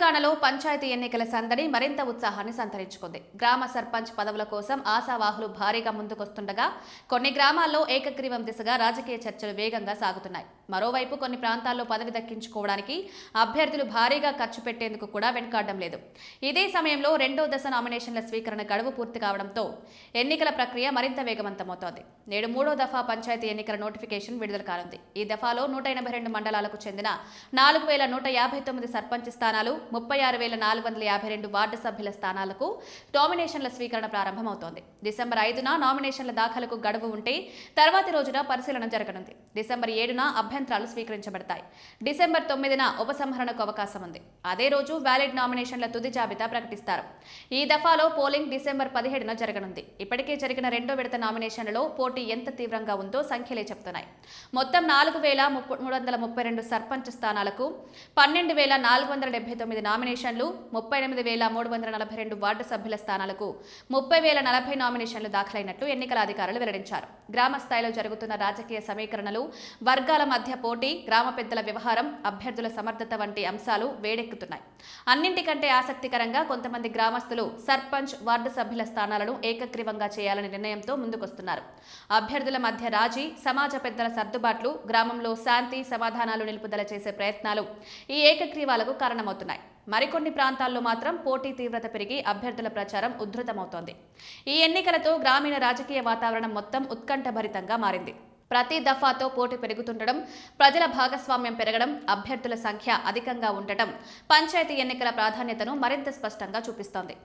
తెలంగాణలో పంచాయతీ ఎన్నికల సందడి మరింత ఉత్సాహాన్ని సంతరించుకుంది. గ్రామ సర్పంచ్ పదవుల కోసం ఆశావాహులు భారీగా ముందుకొస్తుండగా కొన్ని గ్రామాల్లో ఏకగ్రీవం దిశగా రాజకీయ చర్చలు వేగంగా సాగుతున్నాయి. మరోవైపు కొన్ని ప్రాంతాల్లో పదవి దక్కించుకోవడానికి అభ్యర్థులు భారీగా ఖర్చు పెట్టేందుకు కూడా వెనుకాడడం లేదు. ఇదే సమయంలో రెండో దశ నామినేషన్ల స్వీకరణ గడువు పూర్తి కావడంతో ఎన్నికల ప్రక్రియ మరింత వేగవంతమవుతోంది. నేడు మూడో దఫా పంచాయతీ ఎన్నికల నోటిఫికేషన్ విడుదల కానుంది. ఈ దఫాలో నూట ఎనభై రెండు మండలాలకు చెందిన నాలుగు వేల నూట యాభై తొమ్మిది సర్పంచ్ స్థానాలు ముప్పై ఆరు వేల నాలుగు వందల యాభై రెండు వార్డు సభ్యుల స్థానాలకు నామినేషన్ల స్వీకరణ ప్రారంభమవుతోంది. డిసెంబర్ ఐదున నామినేషన్ల దాఖలకు గడువు ఉంటే తర్వాతి రోజున పరిశీలన జరగనుంది. డిసెంబర్ ఏడున అభ్యంతరాలు స్వీకరించబడతాయి. డిసెంబర్ తొమ్మిదిన ఉపసంహరణకు అవకాశం ఉంది. అదే రోజు వ్యాలిడ్ నామినేషన్ల తుది జాబితా ప్రకటిస్తారు. ఈ దఫాలో పోలింగ్ డిసెంబర్ పదిహేడున జరగనుంది. ఇప్పటికే జరిగిన రెండో విడత నామినేషన్లలో పోటీ ఎంత తీవ్రంగా ఉందో సంఖ్యలే చెప్తున్నాయి మొత్తం నాలుగు వేల ముప్పై మూడు వందల ముప్పై రెండు సర్పంచ్ స్థానాలకు పన్నెండు వేల నాలుగు వందల డెబ్బై తొమ్మిది నామినేషన్లు ముప్పై ఎనిమిది వేల మూడు వందల నలభై రెండు వార్డు సభ్యుల స్థానాలకు ముప్పై వేల నలభై నామినేషన్లు దాఖలైనట్లు ఎన్నికల అధికారులు వెల్లడించారు. గ్రామ స్థాయిలో జరుగుతున్న రాజకీయ సమీకరణలు వర్గాల మధ్య పోటీ గ్రామ పెద్దల వ్యవహారం అభ్యర్థుల సమర్థత వంటి అంశాలు వేడెక్కుతున్నాయి. అన్నింటికంటే ఆసక్తికరంగా కొంతమంది గ్రామస్తులు సర్పంచ్ వార్డు సభ్యుల స్థానాలను ఏకగ్రీవంగా చేయాలనే నిర్ణయంతో ముందుకొస్తున్నారు. అభ్యర్థుల మధ్య రాజీ సమాజ పెద్దల సర్దుబాట్లు గ్రామంలో శాంతి సమాధానాలు నిలుపుదల చేసే ప్రయత్నాలు ఈ ఏకగ్రీవాలకు కారణమవుతున్నాయి. మరికొన్ని ప్రాంతాల్లో మాత్రం పోటీ తీవ్రత పెరిగి అభ్యర్థుల ప్రచారం ఉధృతమవుతోంది. ఈ ఎన్నికలతో గ్రామీణ రాజకీయ వాతావరణం మొత్తం ఉత్కంఠభరితంగా మారింది. ప్రతి దఫాతో పోటీ పెరుగుతుండడం ప్రజల భాగస్వామ్యం పెరగడం అభ్యర్థుల సంఖ్య అధికంగా ఉండటం పంచాయతీ ఎన్నికల ప్రాధాన్యతను మరింత స్పష్టంగా చూపిస్తోంది.